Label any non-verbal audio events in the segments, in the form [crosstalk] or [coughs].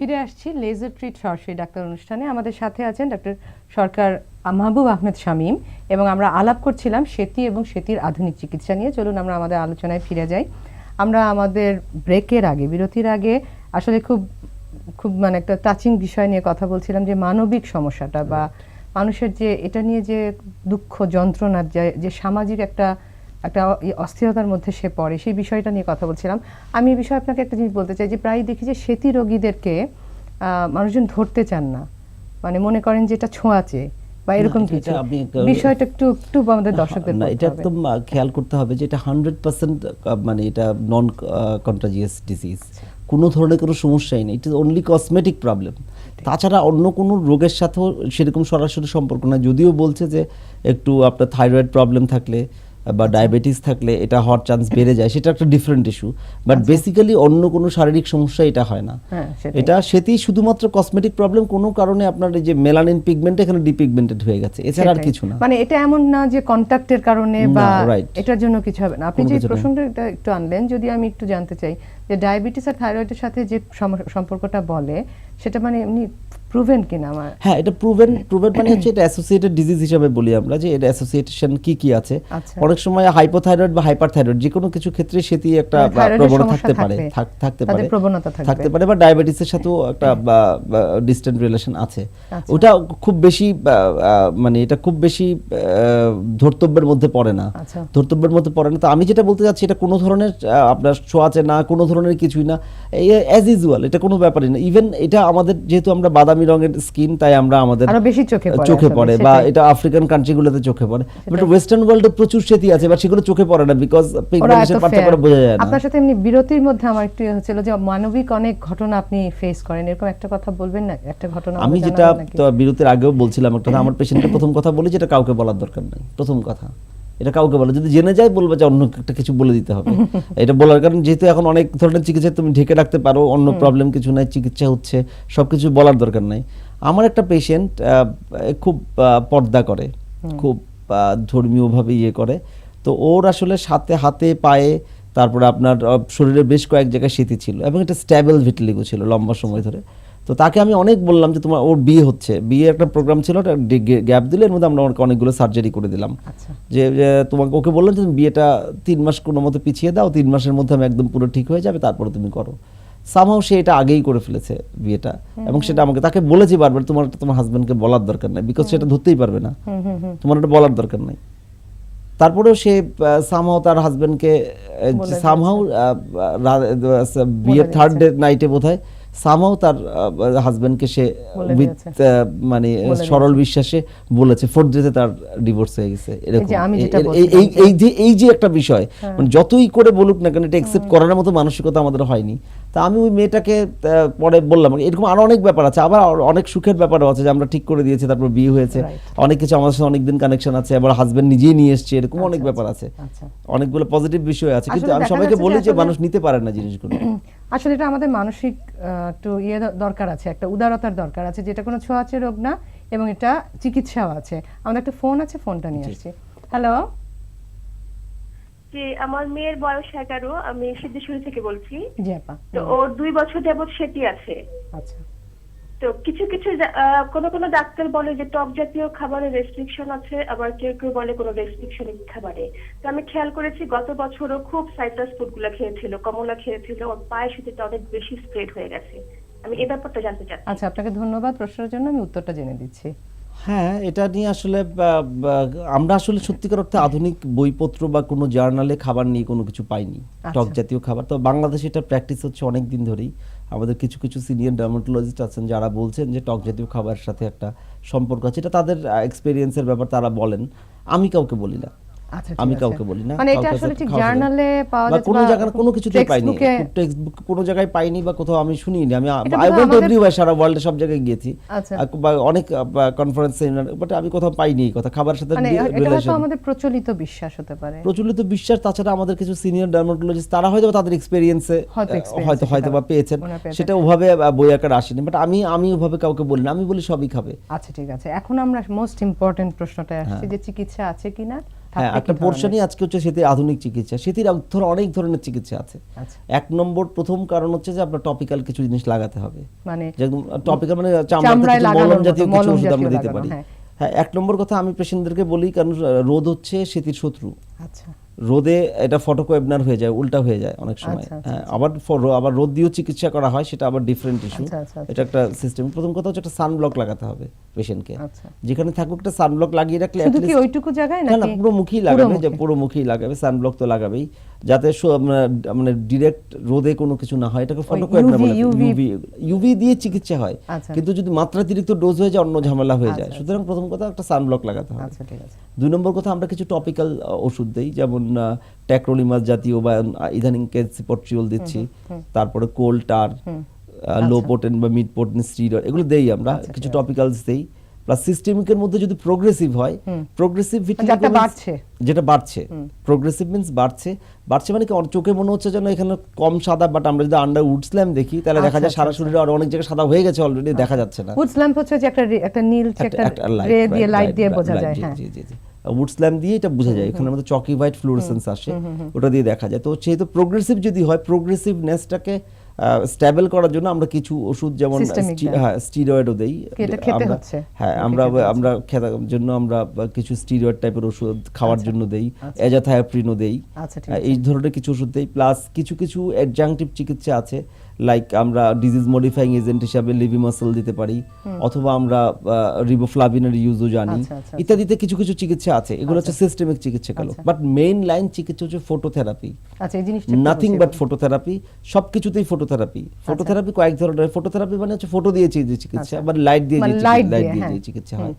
ফিরে আসছি laser treat সরাসরি ডাক্তার অনুষ্ঠানে। আমাদের সাথে আছেন ডক্টর সরকার মাহবুব আহমেদ শামীম এবং আমরা আলাপ করছিলাম সেতী এবং সেতীর আধুনিক চিকিৎসা নিয়ে। চলুন আমরা আমাদের আলোচনায় ফিরে যাই। আমরা আমাদের ব্রেকের আগে, বিরতির আগে আসলে খুব খুব মানে একটা টাচিং বিষয় নিয়ে কথা বলছিলাম যে মানবিক সমস্যাটা বা মানুষের যে, এটা নিয়ে যে দুঃখ, যন্ত্রণার যে সামাজিক একটা একটা অস্থিরতার মধ্যে সে পড়ে সেই বিষয়টা নিয়ে কথা বলছিলাম। আমি এই বিষয়ে আপনাকে একটা জিনিস বলতে চাই যে প্রায় দেখি যে সেতী রোগীদেরকে মানুষজন ধরতে চান না। মানে মনে করেন যে এটা ছোঁয়াচে বা এরকম কিছু। বিষয়টা একটু একটু আমাদের দর্শকদের না এটা। একদম খেয়াল করতে হবে যে এটা হান্ড্রেড পার্সেন্ট মানে এটা নন কন্টাজিয়াস ডিজিজ কোনো ধরনের কোনো সমস্যাই নেই it is only cosmetic problem তাছাড়া অন্য কোনো রোগের সাথেও সেরকম সরাসরি সম্পর্ক না যদিও বলছে যে একটু আপনার থাইরয়েড প্রবলেম থাকলে বা ডায়াবেটিস থাকলে এটা হওয়ার চান্স বেড়ে যায় সেটা একটা ডিফারেন্ট ইস্যু বাট বেসিক্যালি অন্য কোনো শারীরিক সমস্যা এটা হয় না। হ্যাঁ, এটা সেটি শুধুমাত্র কসমেটিক প্রবলেম কোনো কারণে আপনার এই যে মেলানিন পিগমেন্ট এখানে ডিপিগমেন্টেড হয়ে গেছে। এছাড়া আর কিছু না। মানে এটা এমন না যে কন্ট্যাক্টের কারণে বা এটার জন্য কিছু হবে না। আপনি যে। প্রসঙ্গটা একটু আনলেন যদি আমি একটু জানতে চাই যে ডায়াবেটিস আর থাইরয়েডের সাথে যে সম- সম্পর্কটা বলে সেটা মানে এমনি প্রুভেন কিনা আমার? হ্যাঁ এটা প্রুভেন প্রুভেন মানে হচ্ছে এটা অ্যাসোসিয়েটেড ডিজিজ হিসাবে বলি আমরা যে এটা অ্যাসোসিয়েশন কি কি আছে। আচ্ছা। অনেক সময় হাইপোথাইরয়েড বা হাইপারথাইরয়েড যে কোনো কিছু ক্ষেত্রে সেটি একটা মানে প্রবণতা থাকতে পারে থাকতে পারে। প্রবণতা থাকতে পারে বা ডায়াবেটিসের সাথেও একটা ডিস্টেন্ট রিলেশন আছে। আচ্ছা। ওটা খুব বেশি মানে এটা খুব বেশি ধর্তব্যের মধ্যে পড়ে না। আচ্ছা। ধর্তব্যের মধ্যে পড়ে না। তো আমি যেটা বলতে চাচ্ছি এটা কোনো ধরনের আপনার ছোঁয়াচে না কোনো ধরনের কিছুই না। অ্যাজ ইউজুয়াল এটা কোনো ব্যাপারই না। ইভেন এটা আমাদের যেহেতু আমরা বাদামি রঙের স্কিন তাই আমরা আমাদের আরও বেশি চোখে পড়ে চোখে পড়ে বা এটা আফ্রিকান কান্ট্রিগুলোতে চোখে পড়ে। বাট ওয়েস্টার্ন ওয়ার্ল্ডে প্রচুর সেতি আছে বাট সেগুলো চোখে পড়ে না বিকজ পিগমেন্টেশন পার্থক্য বোঝা যায় না। আপনার সাথে এমনি বিরতির মধ্যে আমার একটু ইয়ে হচ্ছিল যে মানবিক অনেক ঘটনা আপনি ফেস করেন এরকম একটা কথা বলবেন না? একটা ঘটনা আমি যেটা বিরতির আগেও বলছিলাম একটা আমার পেশেন্টকে প্রথম কথা বলি যেটা কাউকে বলার দরকার নেই। প্রথম কথা। এটা কাউকে বলে। যদি জেনে যায় বলবে যে অন্য একটা কিছু বলে দিতে হবে। [laughs] এটা বলার কারণ যেহেতু এখন অনেক ধরনের চিকিৎসা তুমি ঢেকে রাখতে পারো অন্য প্রবলেম কিছু নাই চিকিৎসা হচ্ছে সবকিছু বলার দরকার নাই। আমার একটা পেশেন্ট খুব পর্দা করে খুব ধর্মীয়ভাবে ইয়ে করে। তো ওর আসলে সাথে হাতে পায়ে তারপরে আপনার শরীরে বেশ কয়েক জায়গায় স্মৃতি ছিল এবং এটা স্ট্যাবল ভিটলিগো ছিল লম্বা সময় ধরে। তো তাকে আমি অনেক বললাম যে তোমার ওর বিয়ে হচ্ছে। বিয়ে একটা প্রোগ্রাম ছিল গ্যাপ দিলে এর মধ্যে আমরা ওকে অনেকগুলো সার্জারি করে দিলাম। আচ্ছা। যে তোমাকে ওকে বললাম যে বিয়েটা তিন মাস কোনো মতো পিছিয়ে দাও তিন মাসের মধ্যে আমি একদম পুরো ঠিক হয়ে যাবে তারপরে তুমি করো। সামহাও সে এটা আগেই করে ফেলেছে বিয়েটা। এবং সেটা আমাকে তাকে বলেছি বারবার তোমার তোমার হাজবেন্ডকে বলার দরকার নাই বিকজ সেটা ধরতেই পারবে না। তোমার এটা বলার দরকার নাই। তারপরেও সে সামহাও তার হাজবেন্ডকে বলে সামহাও বিয়ের থার্ড ডে নাইটে বোধহয় সামহাও তার হাজবেন্ডকে সে উইথ মানে সরল বিশ্বাসে বলেছে ফোর্থ ডেতে তার ডিভোর্স হয়ে গেছে এরকম। এই যে- হ্যাঁ। এই যে এই যে একটা বিষয় মানে যতই করে বলুক না কেন এটা একসেপ্ট করার মতো মানসিকতা আমাদের হয়নি। তা আমি ওই মেয়েটাকে পরে বললাম এরকম আরও অনেক ব্যাপার আছে আবার অনেক সুখের ব্যাপারও আছে যে আমরা ঠিক করে দিয়েছি তারপর বিয়ে হয়েছে। অনেক কিছু আমাদের সাথে অনেকদিন কানেকশন আছে আবার হাজবেন্ড নিজেই নিয়ে এসছে এরকম অনেক ব্যাপার আছে। আচ্ছা অনেকগুলো পজিটিভ বিষয় আছে কিন্তু আমি সবাইকে বলি যে মানুষ নিতে পারে না জিনিসগুলো। [coughs] আসলে এটা আমাদের মানসিক একটু ইয়ে দরকার আছে একটা উদারতার দরকার আছে যেটা কোনো ছোঁয়াচে রোগ না এবং এটা চিকিৎসাও আছে। আমাদের একটা ফোন আছে ফোনটা নিয়ে আসছি। হ্যালো? জি আমার মেয়ের বয়স এগারো আমি সিদ্ধেশ্বরী থেকে বলছি। জি আপা। তো ওর দুই বছর যাবৎ সেটি আছে। আচ্ছা। তো কিছু কিছু কোন কোনো ডাক্তার বলে যে টক জাতীয় খাবারে রেস্ট্রিকশন আছে, আবার কেউ কেউ বলে কোনো রেস্ট্রিকশন খাবারে। তো আমি খেয়াল করেছি, গত বছরও খুব সাইট্রাস ফুডগুলা খেয়েছিল, কমলা খেয়েছিল, ওর পায়ে সুতিটা অনেক বেশি স্প্রেড হয়ে গেছে। আমি এ ব্যাপারটা জানতে চাচ্ছি। আচ্ছা আপনাকে ধন্যবাদ প্রশ্নের জন্য, আমি উত্তরটা জেনে দিচ্ছি। হ্যাঁ এটা নিয়ে আসলে আমরা আসলে সত্যিকার অর্থে আধুনিক বইপত্র বা কোনো জার্নালে খাবার নিয়ে কোনো কিছু পাইনি। টক জাতীয় খাবার। তো বাংলাদেশে এটা প্র্যাকটিস হচ্ছে অনেক দিন ধরেই। আমাদের কিছু কিছু সিনিয়র ডার্মাটোলজিস্ট আছেন যারা বলছেন যে টক জাতীয় খাবারের সাথে একটা সম্পর্ক আছে। এটা তাদের এক্সপিরিয়েন্সের ব্যাপার তারা বলেন। আমি কাউকে বলি না। আচ্ছা আমি কাউকে বলি না মানে এটা আসলে ঠিক। জার্নালে পাওয়া যাচ্ছে কোনো জায়গায় কোনো কিছুতেই পাইনি। textbook-এ- টেক্সট বুক কোনো জায়গায় পাইনি বা কোথাও আমি শুনিনি। আমি আই ওয়েন্ট এভরিওয়্যার সারা ওয়ার্ল্ডে সব জায়গায় গিয়েছি। আচ্ছা। অনেক কনফারেন্স সেমিনার বাট আমি কোথাও পাইনি এই কথা। খাবারের সাথে মানে এটা রিলেশন আমাদের প্রচলিত বিশ্বাস হতে পারে। প্রচলিত বিশ্বাস তাছাড়া আমাদের কিছু সিনিয়র ডার্মাটোলজিস্ট তারা হয়তো তাদের এক্সপেরিয়েন্সে হয়তো হয়তো বা পেয়েছেন। সেটা ওভাবে বই আকার আসেনি। বাট আমি আমি ওভাবে কাউকে বলি না। আমি বলি সবই খাবে। আচ্ছা ঠিক আছে। এখন আমরা মোস্ট ইম্পর্টেন্ট প্রশ্নটা আসছে। যে চিকিৎসা আছে কিনা? হ্যাঁ একটা পোর্শনই আজকে হচ্ছে সেটির আধুনিক চিকিৎসা। সেটির ধর অনেক ধরনের চিকিৎসা আছে। আচ্ছা। এক নম্বর প্রথম কারণ হচ্ছে যে আপনার টপিক্যাল কিছু জিনিস লাগাতে হবে। মানে টপিক্যাল মানে চামড়াতে মলম জাতীয় কিছু ওষুধ আমরা দিতে পারি। হ্যাঁ। হ্যাঁ এক নম্বর কথা আমি পেশেন্টদেরকে বলি কারণ রোদ হচ্ছে সেতির শত্রু। আচ্ছা। রোদে এটা ফটোকোয়েবনার হয়ে যায় উল্টা হয়ে যায় অনেক সময়। আচ্ছা, আচ্ছা, হ্যাঁ আবার ফ- আবার রোদ দিয়েও চিকিৎসা করা হয় সেটা আবার ডিফারেন্ট ইস্যু আচ্ছা, আচ্ছা, আচ্ছা। এটা একটা সিস্টেম প্রথম কথা হচ্ছে একটা সানব্লক লাগাতে হবে পেশেন্টকে আচ্ছা। যেখানে থাকুক একটা সানব্লক লাগিয়ে রাখলে শুধু কি ওইটুকু জায়গায় না না পুরো মুখেই লাগাবে যে? পুরো মুখেই লাগাবে সানব্লক তো লাগাবেই। যাতে মানে- ডিরেক্ট রোদে কোনো কিছু না হয় এটাকে ফটোকোয়েবনা বলে। ইউভি ইউভি দিয়ে চিকিৎসা হয়। আচ্ছা। কিন্তু যদি মাত্রাতিরিক্ত ডোজ হয়ে যায় অন্য ঝামেলা হয়ে যায়। আচ্ছা, সুতরাং প্রথম কথা একটা সানব্লক লাগাতে হবে। আচ্ছা ঠিক আছে। দুই নম্বর কথা আমরা কিছু টপিক্যাল ওষুধ দেই। যেমন ট্যাক্রোলিমাস জাতীয় বা ইদানিং কেসিপট্রিওল দিচ্ছি। তারপরে কোলটার লো পোটেন বা মিড পোটেন স্টিরয়েড এগুলো দেই আমরা আচ্ছা, কিছু টপিক্যালস দেই। প্লাস সিস্টেমিকের মধ্যে যদি প্রোগ্রেসিভ হয় প্রোগ্রেসিভ যাতে বাড়ছে। যেটা বাড়ছে। প্রোগ্রেসিভ মিন্স বাড়ছে। বাড়ছে মানে কি চোখে মনে হচ্ছে যেন এখানে কম সাদা বাট আমরা যদি আন্ডার উডস্ল্যাম দেখি তাহলে দেখা আচ্ছা, যায় সারা শরীরে আর অনেক জায়গায় সাদা হয়ে গেছে অলরেডি দেখা যাচ্ছে না। উডস ল্যাম্প হচ্ছে যে একটা একটা নীল একটা রে দিয়ে লাইট দিয়ে বোঝা যায় হ্যাঁ। উড স্ল্যাম দিয়ে এটা বোঝা যায়। এখানে আমাদের চকি হোয়াইট ফ্লুরেসেন্স আসে ওটা দিয়ে দেখা যায়। তো যেহেতু প্রোগ্রেসিভ যদি হয় প্রোগ্রেসিভনেসটাকে স্ট্যাবল করার জন্য আমরা কিছু ওষুধ যেমন Systemic স্টি- দেন। হ্যাঁ স্টিরয়েডও দেই। হ্যাঁ আমরা আমরা খেতার জন্য আমরা কিছু স্টিরয়েড টাইপের ওষুধ খাওয়ার জন্য দেই। এজাথায়াপ্রিনও দেই। আচ্ছা এই ধরনের কিছু ওষুধ দেই। প্লাস কিছু কিছু অ্যাডজাংটিভ চিকিৎসা আছে। লাইক আমরা ডিজিজ মডিফাইং এজেন্ট হিসাবে লিভিমাসল দিতে পারি অথবা আমরা রিবোফ্লাভিনের ইউজও জানি। আচ্ছা, আচ্ছা, ইত্যাদিতে কিছু কিছু চিকিৎসা আছে। এগুলো হচ্ছে সিস্টেমিক চিকিৎসা গেল বাট মেইন লাইন চিকিৎসা হচ্ছে ফটোথেরাপি আচ্ছা এই জিনিসটা নাথিং বাট ফটোথেরাপি সবকিছুতেই ফটোথেরাপি আচ্ছা। ফটোথেরাপি কয়েক ধরনের। ফটোথেরাপি মানে হচ্ছে ফটো দিয়ে যে চিকিৎসা আবার লাইট দিয়ে মানে যে লাইট দিয়ে, দিয়ে হ্যাঁ। যে চিকিৎসা হয়।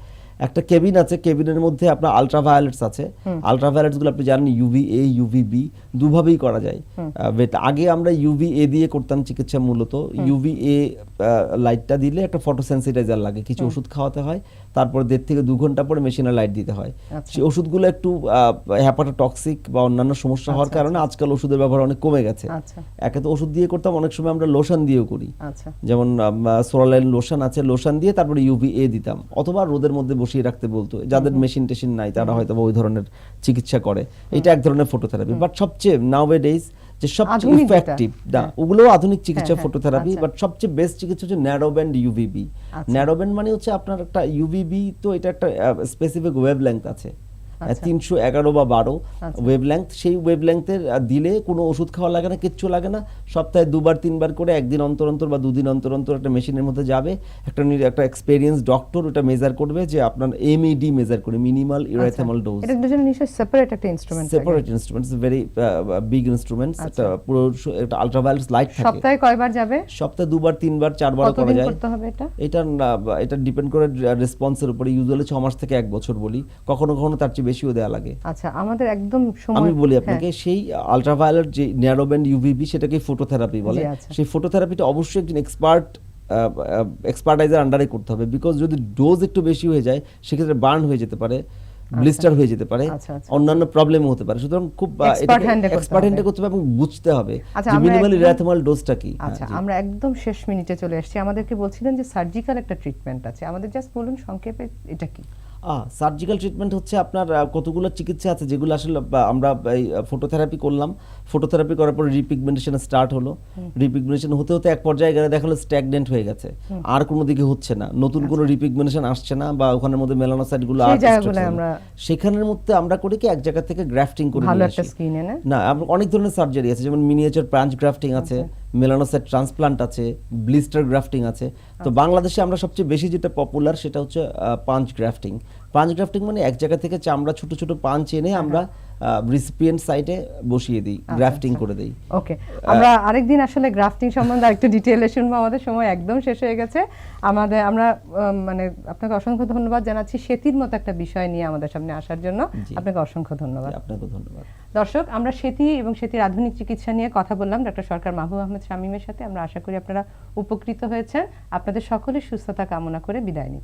একটা কেবিন আছে কেবিনের মধ্যে আপনার আলট্রাভায়োলেটস আছে। আলট্রাভায়োলেটসগুলো আপনি জানেন ইউভি এ ইউভি বি দুভাবেই করা যায়। আগে আমরা ইউভি এ দিয়ে করতাম চিকিৎসা মূলত। ইউভি এ লাইটটা দিলে একটা ফটোসেন্সিটাইজার লাগে কিছু ওষুধ খাওয়াতে হয়। তারপর দেড় থেকে দু ঘণ্টা পরে মেশিনে লাইট দিতে হয়। আচ্ছা। সেই ওষুধগুলো একটু হ্যাপাটোটক্সিক বা অন্যান্য সমস্যা হওয়ার কারণে আজকাল ওষুধের ব্যবহার অনেক কমে গেছে। আচ্ছা। একে তো ওষুধ দিয়ে করতাম অনেক সময় আমরা লোশন দিয়েও করি। আচ্ছা। যেমন সোরালাইন লোশন আছে লোশন দিয়ে তারপরে ইউভি এ দিতাম। অথবা রোদের মধ্যে বসিয়ে রাখতে বলতো। যাদের মেশিন টেশিন নাই তারা হয়তো ওই ধরনের চিকিৎসা করে। এটা এক ধরনের ফটোথেরাপি বাট সবচেয়ে নাও ডেজ যে সবচেয়ে ইফেক্টিভ না ওগুলো আধুনিক চিকিৎসা হ্যাঁ, ফটোথেরাপি আচ্ছা। বাট সবচেয়ে বেস্ট চিকিৎসা হচ্ছে ন্যারো ব্যান্ড ইউভিবি আচ্ছা। ন্যারো ব্যান্ড মানে হচ্ছে আপনার একটা ইউভিবি তো এটা একটা স্পেসিফিক ওয়েভ লেন্থ আছে আচ্ছা। তিনশো এগারো বা বারো আচ্ছা। ওয়েভ সেই ওয়েভ লেন্থের দিলে কোনো ওষুধ খাওয়া লাগে না কিচ্ছু লাগে না। সপ্তাহে দুবার তিনবার করে একদিন অন্তর অন্তর বা দুদিন অন্তর অন্তর একটা মেশিনের মধ্যে যাবে। একটা একটা এক্সপেরিয়েন্স ডক্টর ওটা মেজার করবে যে আপনার এমইডি মেজার করে মিনিমাল ইউরাইথামল ডোজ এটা দুজন নিশ্চয়ই সেপারেট একটা instrument separate instruments very big instruments আচ্ছা। এটা পুরো একটা আলট্রাভায়োলেট লাইট থাকে। সপ্তাহে কয়বার যাবে? সপ্তাহে দুবার তিনবার চারবার করা যায়। করতে হবে এটা? এটা এটা ডিপেন্ড করে রেসপন্সের উপরে ইউজুয়ালি ছ মাস থেকে এক বছর বলি। কখনো কখনো তার চেয়ে বেশিও দেওয়া লাগে। আচ্ছা আমাদের একদম সময় আমি বলি হ্যাঁ, আপনাকে সেই আলট্রাভায়োলেট যে ন্যারোব্যান্ড ইউভিবি সেটাকে ফটোথেরাপি বলে। আচ্ছা। সেই ফটোথেরাপিটা অবশ্যই একজন এক্সপার্ট এক্সপার্টাইজার আন্ডারে করতে হবে। বিকজ যদি ডোজ একটু বেশি হয়ে যায় সেক্ষেত্রে বার্ন হয়ে যেতে পারে ব্লিস্টার হয়ে যেতে পারে আচ্ছা, আচ্ছা। অন্যান্য প্রবলেম হতে পারে। সুতরাং খুব এক্সপার্ট হ্যান্ডে করতে হবে। এবং বুঝতে হবে আচ্ছা, যে মিনিমাল ইরাথমাল ডোজটা কি। হ্যাঁ, আচ্ছা আমরা একদম শেষ মিনিটে চলে এসেছি আমাদেরকে বলছিলেন যে সার্জিক্যাল একটা ট্রিটমেন্ট আছে। আমাদের জাস্ট বলুন সংক্ষেপে এটা কি? সার্জিক্যাল ট্রিটমেন্ট হচ্ছে আপনার কতগুলো চিকিৎসা আছে যেগুলো আসলে আমরা এই ফটোথেরাপি করলাম। ফটোথেরাপি করার পর রিপিগমেন্টেশন স্টার্ট হলো। রিপিগমেন্টেশন হতে হতে এক পর্যায়ে গেলে দেখা হলো স্ট্যাগনেন্ট হয়ে গেছে। আর কোনো দিকে হচ্ছে না। নতুন কোনো রিপিগমেন্টেশন আসছে না বা ওখানের মধ্যে মেলানোসাইটগুলো সেই আর জায়গাগুলোয় extract হলো না। আমরা- সেখানের মধ্যে আমরা করি কি এক জায়গা থেকে গ্রাফটিং করে না? অনেক ধরনের সার্জারি আছে যেমন মিনিয়েচার প্রাঞ্চ গ্রাফটিং আছে। মেলানোসাইট ট্রান্সপ্লান্ট আছে ব্লিস্টার গ্রাফটিং আছে। তো বাংলাদেশে আমরা সবচেয়ে বেশি যেটা পপুলার সেটা হচ্ছে পাঞ্চ গ্রাফটিং। পাঞ্চ গ্রাফটিং মানে এক জায়গা থেকে চামড়া ছোট ছোট পাঞ্চ এনে আমরা রিসিপিয়েন্ট সাইটে বসিয়ে দিই গ্রাফটিং করে দিই। ওকে আমরা আরেকদিন আসলে গ্রাফটিং সম্বন্ধে আরেকটু ডিটেইলে শুনব আমাদের সময় একদম শেষ হয়ে গেছে। আমাদের আমরা মানে আপনাকে অসংখ্য ধন্যবাদ জানাচ্ছি সেতির মতো একটা বিষয় নিয়ে আমাদের সামনে আসার জন্য। আপনাকে অসংখ্য ধন্যবাদ। আপনাকে ধন্যবাদ। দর্শক আমরা সেতি এবং সেতির আধুনিক চিকিৎসা নিয়ে কথা বললাম। ডক্টর সরকার মাহবুব আহমেদ শামীমের সাথে আমরা আশা করি আপনারা উপকৃত হয়েছেন। আপনাদের সকলের সুস্থতা কামনা করে বিদায় নিচ্ছি।